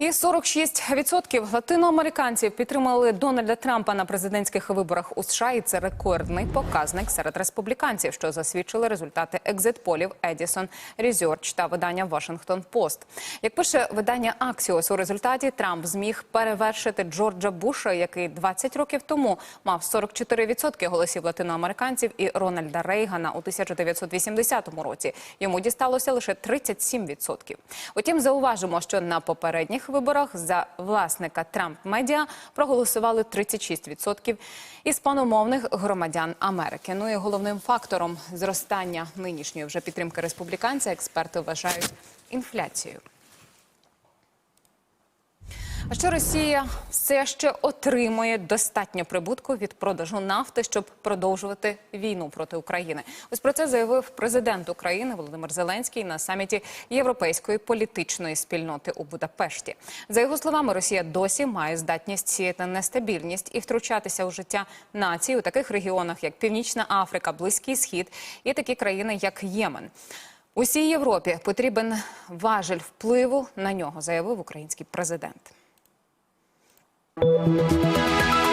І 46% латиноамериканців підтримали Дональда Трампа на президентських виборах у США. І це рекордний показник серед республіканців, що засвідчили результати екзит-полів Едісон Research та видання Washington Post. Як пише видання Axios, у результаті Трамп зміг перевершити Джорджа Буша, який 20 років тому мав 44% голосів латиноамериканців, і Рональда Рейгана у 1980 році. Йому дісталося лише 37%. Утім, зауважимо, що на попередніх виборах за власника Трамп Медіа проголосували 36% іспаномовних громадян Америки. Ну і головним фактором зростання нинішньої вже підтримки республіканця експерти вважають інфляцію. А що Росія все ще отримує достатньо прибутку від продажу нафти, щоб продовжувати війну проти України? Ось про це заявив президент України Володимир Зеленський на саміті Європейської політичної спільноти у Будапешті. За його словами, Росія досі має здатність сіяти нестабільність і втручатися у життя націй у таких регіонах, як Північна Африка, Близький Схід і такі країни, як Ємен. Усій Європі потрібен важель впливу на нього, заявив український президент. Thank you.